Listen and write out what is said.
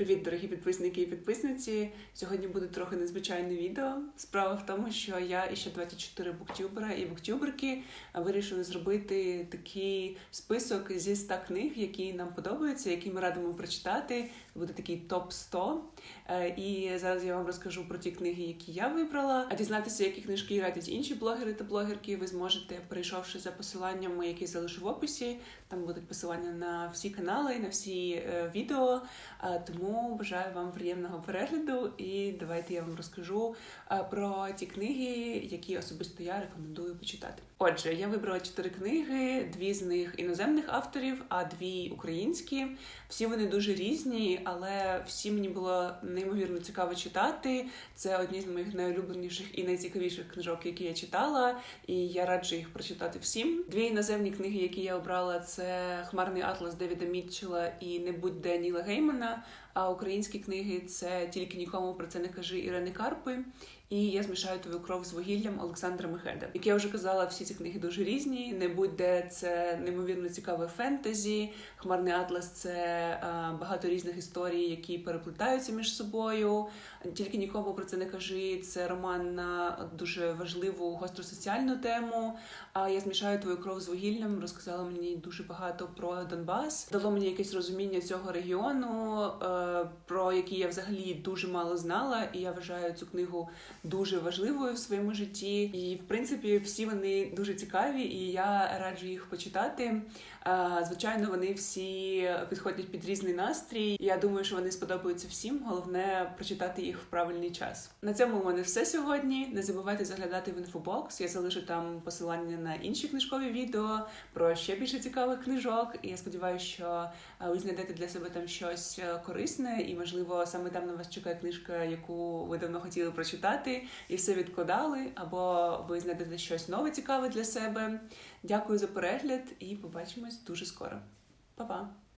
Привіт, дорогі підписники і підписниці. Сьогодні буде трохи незвичайне відео. Справа в тому, що я і ще 24 буктюбера і буктюберки вирішили зробити такий список зі 100 книг, які нам подобаються, які ми радимо прочитати. Буде такий топ 100 Е, І зараз я вам розкажу про ті книги, які я вибрала. А дізнатися, які книжки радять інші блогери та блогерки, ви зможете, перейшовши за посиланнями, які залишу в описі. Там будуть посилання на всі канали, на всі е, відео. А, Тому бажаю вам приємного перегляду і давайте я вам розкажу про ті книги, які особисто я рекомендую почитати. Отже, я вибрала чотири книги, дві з них іноземних авторів, а дві українські. Всі вони дуже різні, але всі мені було неймовірно цікаво читати. Це одні з моїх найулюбленіших і найцікавіших книжок, які я читала, і я раджу їх прочитати всім. Дві іноземні книги, які я обрала, це Хмарний атлас Девіда Мітчела і Не будь де Ніла Геймана. А українські книги це тільки нікому про це не кажи Ірени Карпи. І я змішаю твою кров з вугіллям Олександра Мехеда. Як я вже казала, всі ці книги дуже різні. Не будь-де це неймовірно цікаве фентезі. Хмарний атлас це багато різних історій, які переплетаються між собою. Тільки нікому про це не кажи. Це роман на дуже важливу гостросоціальну тему. А я змішаю твою кров з вугіллям. Розказала мені дуже багато про Донбас. Дало мені якесь розуміння цього регіону, е, про який я взагалі дуже мало знала. І я вважаю цю книгу дуже важливою в своєму житті. І в принципі, всі вони дуже цікаві, і я раджу їх почитати. Звичайно, вони всі підходять під різний настрій. Я думаю, що вони сподобаються всім. Головне прочитати їх в правильний час. На цьому у мене все сьогодні. Не забувайте заглядати в інфобокс. Я залишу там посилання на інші книжкові відео про ще більше цікавих книжок. І я сподіваюся, що ви знайдете для себе там щось е, корисне, і можливо саме там на вас чекає книжка, яку ви давно хотіли прочитати, і все відкладали, або ви знайдете щось нове цікаве для себе. Дякую за перегляд і побачимось дуже скоро. Па-па!